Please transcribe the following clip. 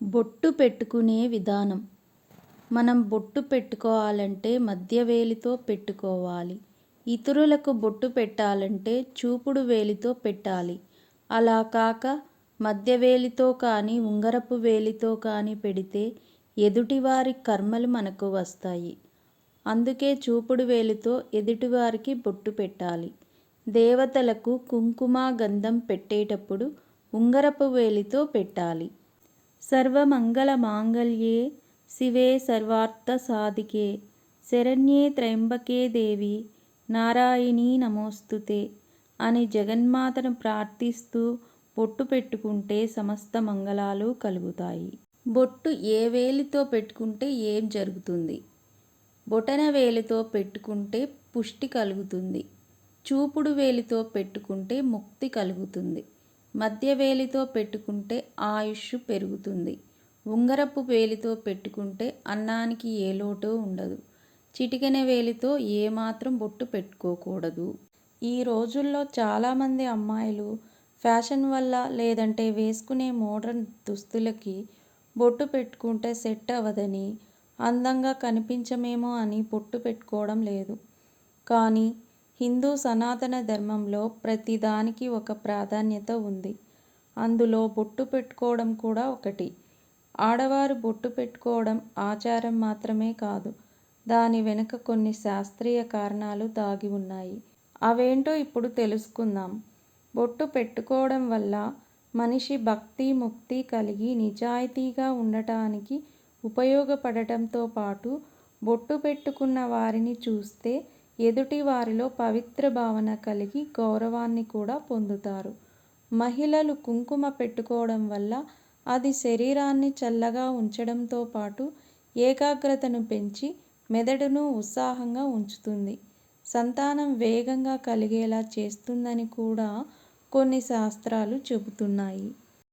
బొట్టు పెట్టుకునే విధానం. మనం బొట్టు పెట్టుకోవాలంటే మధ్య వేలితో పెట్టుకోవాలి. ఇతరులకు బొట్టు పెట్టాలంటే చూపుడు వేలితో పెట్టాలి. అలా కాక మధ్య వేలితో కానీ ఉంగరపు వేలితో కానీ పెడితే ఎదుటివారి కర్మలు మనకు వస్తాయి. అందుకే చూపుడు వేలితో ఎదుటివారికి బొట్టు పెట్టాలి. దేవతలకు కుంకుమ గంధం పెట్టేటప్పుడు ఉంగరపు వేలితో పెట్టాలి. సర్వమంగళమాంగళ్యే శివే సర్వార్థ సాధికే శరణ్యే త్రయంబకే దేవి. నారాయణీ నమోస్తుతే. అని జగన్మాతను ప్రార్థిస్తూ బొట్టు పెట్టుకుంటే సమస్త మంగళాలు కలుగుతాయి. బొట్టు ఏ వేలితో పెట్టుకుంటే ఏం జరుగుతుంది? బొటన వేలితో పెట్టుకుంటే పుష్టి కలుగుతుంది. చూపుడు వేలితో పెట్టుకుంటే ముక్తి కలుగుతుంది. మధ్యవేలితో పెట్టుకుంటే ఆయుష్ పెరుగుతుంది. ఉంగరపు వేలితో పెట్టుకుంటే అన్నానికి ఏ లోటు ఉండదు. చిటికెన వేలితో ఏమాత్రం బొట్టు పెట్టుకోకూడదు. ఈ రోజుల్లో చాలామంది అమ్మాయిలు ఫ్యాషన్ వల్ల లేదంటే వేసుకునే మోడ్రన్ దుస్తులకి బొట్టు పెట్టుకుంటే సెట్ అవ్వదని అందంగా కనిపించమేమో అని బొట్టు పెట్టుకోవడం లేదు. కానీ హిందూ సనాతన ధర్మంలో ప్రతి దానికి ఒక ప్రాధాన్యత ఉంది. అందులో బొట్టు పెట్టుకోవడం కూడా ఒకటి. ఆడవారు బొట్టు పెట్టుకోవడం ఆచారం మాత్రమే కాదు. దాని వెనుక కొన్ని శాస్త్రీయ కారణాలు దాగి ఉన్నాయి. అవేంటో ఇప్పుడు తెలుసుకుందాం. బొట్టు పెట్టుకోవడం వల్ల మనిషి భక్తి ముక్తి కలిగి నిజాయితీగా ఉండటానికి ఉపయోగపడటంతో పాటు బొట్టు పెట్టుకున్న వారిని చూస్తే ఎదుటి వారిలో పవిత్ర భావన కలిగి గౌరవాన్ని కూడా పొందుతారు. మహిళలు కుంకుమ పెట్టుకోవడం వల్ల అది శరీరాన్ని చల్లగా ఉంచడంతో పాటు ఏకాగ్రతను పెంచి మెదడును ఉత్సాహంగా ఉంచుతుంది. సంతానం వేగంగా కలిగేలా చేస్తుందని కూడా కొన్ని శాస్త్రాలు చెబుతున్నాయి.